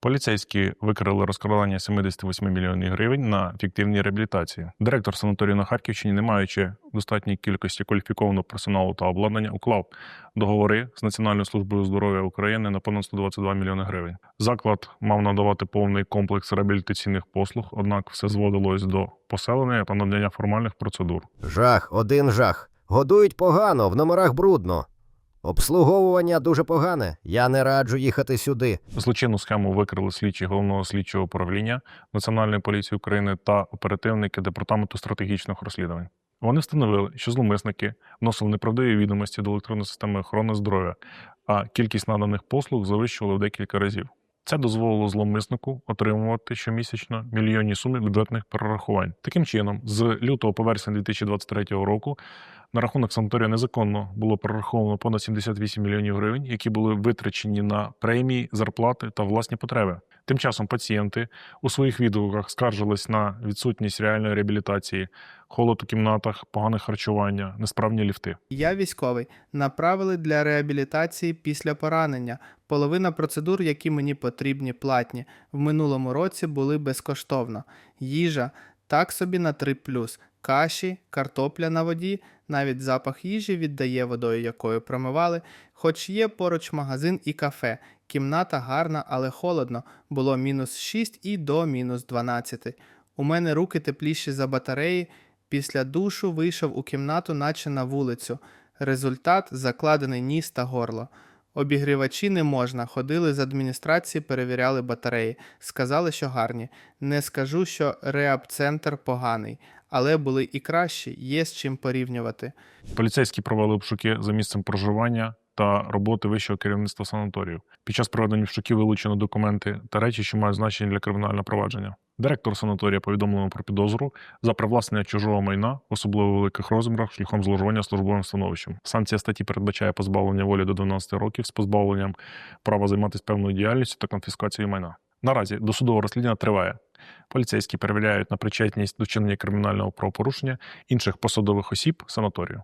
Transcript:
Поліцейські викрили розкрадання 78 мільйонів гривень на фіктивній реабілітації. Директор санаторію на Харківщині, не маючи достатньої кількості кваліфікованого персоналу та обладнання, уклав договори з Національною службою здоров'я України на понад 122 мільйони гривень. Заклад мав надавати повний комплекс реабілітаційних послуг, однак все зводилось до поселення та надання формальних процедур. Жах, один жах. Годують погано, в номерах брудно. Обслуговування дуже погане. Я не раджу їхати сюди. Злочинну схему викрили слідчі головного слідчого управління Національної поліції України та оперативники департаменту стратегічних розслідувань. Вони встановили, що зловмисники вносили неправдиві відомості до електронної системи охорони здоров'я, а кількість наданих послуг завищували в декілька разів. Це дозволило зловмиснику отримувати щомісячно мільйонні суми бюджетних перерахувань. Таким чином, з лютого по вересень 2023 року на рахунок санаторія незаконно було перераховано понад 78 мільйонів гривень, які були витрачені на премії, зарплати та власні потреби. Тим часом пацієнти у своїх відгуках скаржились на відсутність реальної реабілітації, холод у кімнатах, погане харчування, несправні ліфти. Я військовий. Направили для реабілітації після поранення. Половина процедур, які мені потрібні, платні. В минулому році були безкоштовно. Їжа так собі на 3 Каші, картопля на воді, навіть запах їжі віддає водою, якою промивали. Хоч є поруч магазин і кафе. Кімната гарна, але холодно. Було мінус 6 і до мінус 12. У мене руки тепліші за батареї. Після душу вийшов у кімнату, наче на вулицю. Результат закладений ніс та горло. Обігрівачі не можна. Ходили з адміністрації, перевіряли батареї. Сказали, що гарні. Не скажу, що реаб-центр поганий, але були і кращі, є з чим порівнювати. Поліцейські провели обшуки за місцем проживання та роботи вищого керівництва санаторію. Під час проведення обшуків вилучено документи та речі, що мають значення для кримінального провадження. Директор санаторія повідомлено про підозру за привласнення чужого майна в особливо великих розмірах шляхом зловживання службовим становищем. Санкція статті передбачає позбавлення волі до 12 років з позбавленням права займатися певною діяльністю та конфіскацією майна. Наразі досудове розслідування триває. Поліцейські перевіряють на причетність до вчинення кримінального правопорушення інших посадових осіб санаторію.